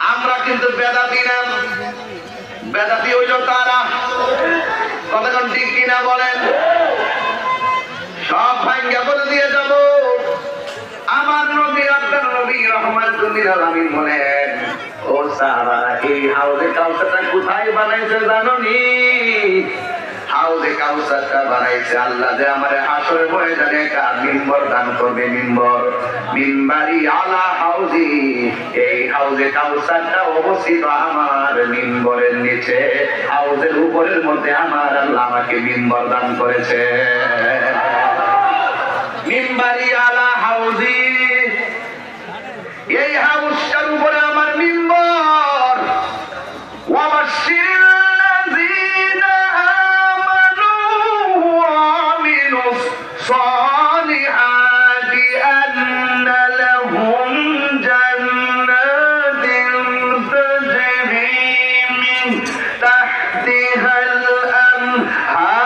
আমরা কিন্তু বেদাতি না। বেদাতি হইল তারা। কতক্ষণ ঠিক কিনা বলেন? সব ভাঙ্গা করে দিয়ে যাব। আমার নবী, আপনার নবী রহমাতুল্লিল আলামিন বলেন। ও সাহাবারা, এই হাউজে কাউসারটা কোথায় বানাইছে জানো নি? হাউজে কাউসারটা বানাইছে আল্লাহ যে আমার হাসর ময়দানে একটা মিম্বর দান করবে, মিম্বর। মিম্বারি আলা হাউজি, এই হাউজে কাউসারটা অবস্থিত আমার মিম্বরের নিচে। হাউজের উপরের মধ্যে আমার আল্লাহ আমাকে মিম্বর দান করেছে। মিম্বারি আলা হাউজি, এই হাউসটার উপরে আমার মিম্বর। ওয়াবাশশিরিল লাযীনা আমানু আনহার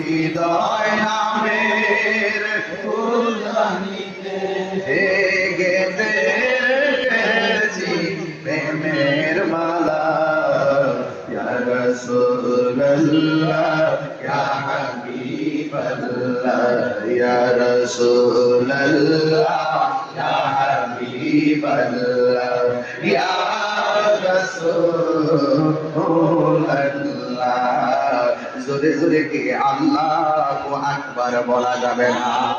হৃদয় নামের ফুলদানিতে ইয়া রাসূলুল্লাহ, ইয়া হাবিবাল্লাহ ইয়া রাসূলুল্লাহ ইয়া হাবিবাল্লাহ ইয়া রাসূলুল্লাহ জোরে জোরে কি আল্লাহ আকবার বলা যাবে না।